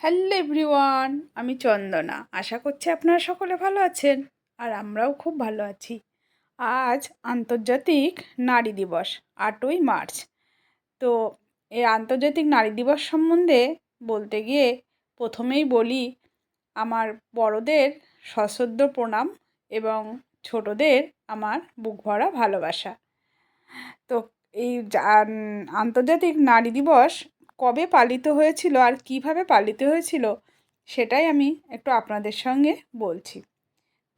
Hello everyone, আমি চন্দনা। আশা করছি আপনারা সকলে ভালো আছেন আর আমরাও খুব ভালো আছি। আজ আন্তর্জাতিক নারী দিবস, আটই মার্চ। তো এই আন্তর্জাতিক নারী দিবস সম্বন্ধে বলতে গিয়ে প্রথমেই বলি, আমার বড়দের সশ্রদ্ধ প্রণাম এবং ছোটদের আমার বুক ভরা ভালোবাসা। তো এই আন্তর্জাতিক নারী দিবস কবে পালিত হয়েছিল আর কীভাবে পালিত হয়েছিল, সেটাই আমি একটু আপনাদের সঙ্গে বলছি।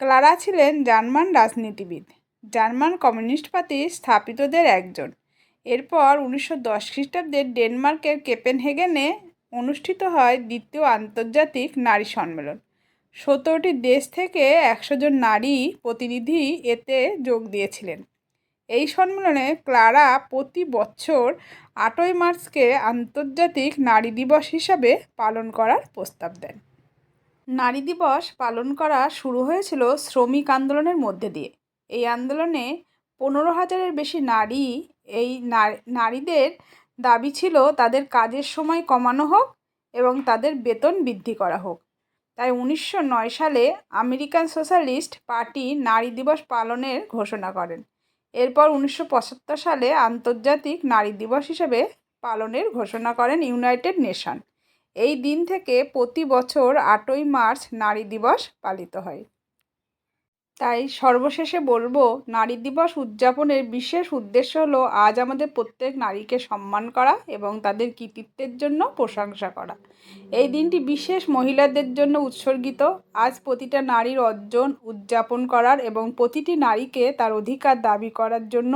ক্লারা ছিলেন জার্মান রাজনীতিবিদ। জার্মান কমিউনিস্ট পার্টির স্থাপিতদের একজন। এরপর উনিশশো দশ খ্রিস্টাব্দে ডেনমার্কের কেপেনহেগেনে অনুষ্ঠিত হয় দ্বিতীয় আন্তর্জাতিক নারী সম্মেলন। সতেরোটি দেশ থেকে একশো জন নারী প্রতিনিধি এতে যোগ দিয়েছিলেন। এই সম্মেলনে ক্লারা প্রতি বছর আটই মার্চকে আন্তর্জাতিক নারী দিবস হিসাবে পালন করার প্রস্তাব দেন। নারী দিবস পালন করা শুরু হয়েছিল শ্রমিক আন্দোলনের মধ্যে দিয়ে। এই আন্দোলনে পনেরো হাজারের বেশি নারী এই নারীদের দাবি ছিল তাদের কাজের সময় কমানো হোক এবং তাদের বেতন বৃদ্ধি করা হোক। তাই উনিশশো নয় সালে আমেরিকান সোশ্যালিস্ট পার্টি নারী দিবস পালনের ঘোষণা করেন। এরপর উনিশশো পঁচাত্তর সালে আন্তর্জাতিক নারী দিবস হিসেবে পালনের ঘোষণা করেন ইউনাইটেড নেশন। এই দিন থেকে প্রতি বছর আটই মার্চ নারী দিবস পালিত হয়। তাই সর্বশেষে বলব, নারী দিবস উদযাপনের বিশেষ উদ্দেশ্য হলো আজ আমাদের প্রত্যেক নারীকে সম্মান করা এবং তাদের কৃতিত্বের জন্য প্রশংসা করা। এই দিনটি বিশেষ মহিলাদের জন্য উৎসর্গিত। আজ প্রতিটা নারীর অর্জন, উদযাপন করার এবং প্রতিটি নারীকে তার অধিকার দাবি করার জন্য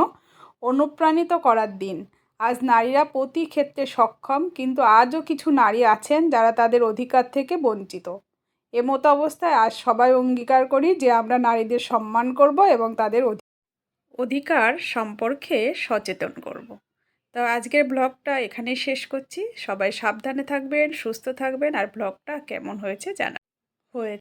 অনুপ্রাণিত করার দিন। আজ নারীরা প্রতি ক্ষেত্রে সক্ষম, কিন্তু আজও কিছু নারী আছেন যারা তাদের অধিকার থেকে বঞ্চিত। এমতো অবস্থায় আজ সবাই অঙ্গীকার করি যে আমরা নারীদের সম্মান করব এবং তাদের অধি- অধিকার সম্পর্কে সচেতন করব। তো আজকের ব্লগটা এখানে শেষ করছি। সবাই সাবধানে থাকবেন, সুস্থ থাকবেন। আর ব্লগটা কেমন হয়েছে জানা হয়ে